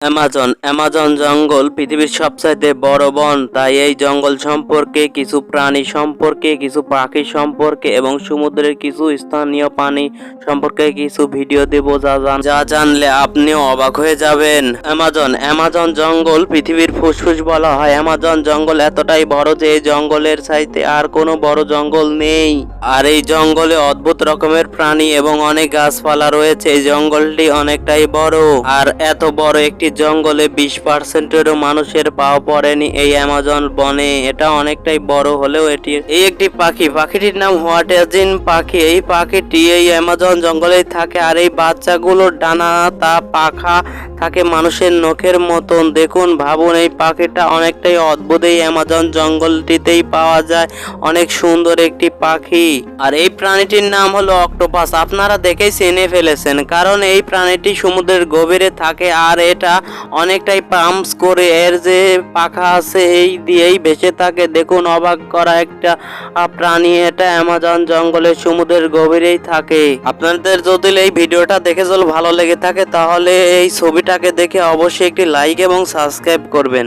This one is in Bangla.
অ্যামাজন। অ্যামাজন জঙ্গল পৃথিবীর সবচাইতে বড় বন। তাই এই জঙ্গল সম্পর্কে, কিছু প্রাণী সম্পর্কে, কিছু পাখি সম্পর্কে এবং সমুদ্রের কিছু স্থানীয় প্রাণী সম্পর্কে কিছু ভিডিও দেব যা যা জানলে আপনিও অবাক হয়ে যাবেন। অ্যামাজন অ্যামাজন জঙ্গল পৃথিবীর ফুসফুস বলা হয়। অ্যামাজন জঙ্গল এতটাই বড় যে এই জঙ্গলের চাইতে আর কোনো বড় জঙ্গল নেই। আর এই জঙ্গলে অদ্ভুত রকমের প্রাণী এবং অনেক গাছপালা রয়েছে। এই জঙ্গলটি অনেকটাই বড়। আর এত বড় একটি জঙ্গলে বিশ পার্সেন্টেরও মানুষের পাও পড়েনি এই অ্যামাজন বনে। এটা অনেকটাই বড় হলেও এটি এই একটি পাখি। পাখিটির নাম হোয়াটেজিন পাখি। এই পাখিটি এই অ্যামাজন জঙ্গলেই থাকে আর এই বাচ্চাগুলোর ডানা, তা পাখা থাকে মানুষের নখের মতন। দেখুন, ভাবুন, এই পাখিটা অনেকটাই অদ্ভুত। এই অ্যামাজন জঙ্গলটিতেই পাওয়া যায়। অনেক সুন্দর একটি পাখি। আর এই প্রাণীটির নাম হলো অক্টোপাস। আপনারা দেখেই চেনে ফেলেছেন, কারণ এই প্রাণীটি সমুদ্রের গভীরে থাকে আর এটা অনেকটাই পাম্পস করে এর যে পাখা আছে এই দিয়েই বেঁচে থাকে। দেখুন, অবাক করা একটা প্রাণী। এটা অ্যামাজন জঙ্গলের সমুদ্রের গভীরেই থাকে। আপনাদের যদি এই ভিডিওটা দেখে যদি ভালো লেগে থাকে, তাহলে এই ছবিটাকে দেখে অবশ্যই একটি লাইক এবং সাবস্ক্রাইব করবেন।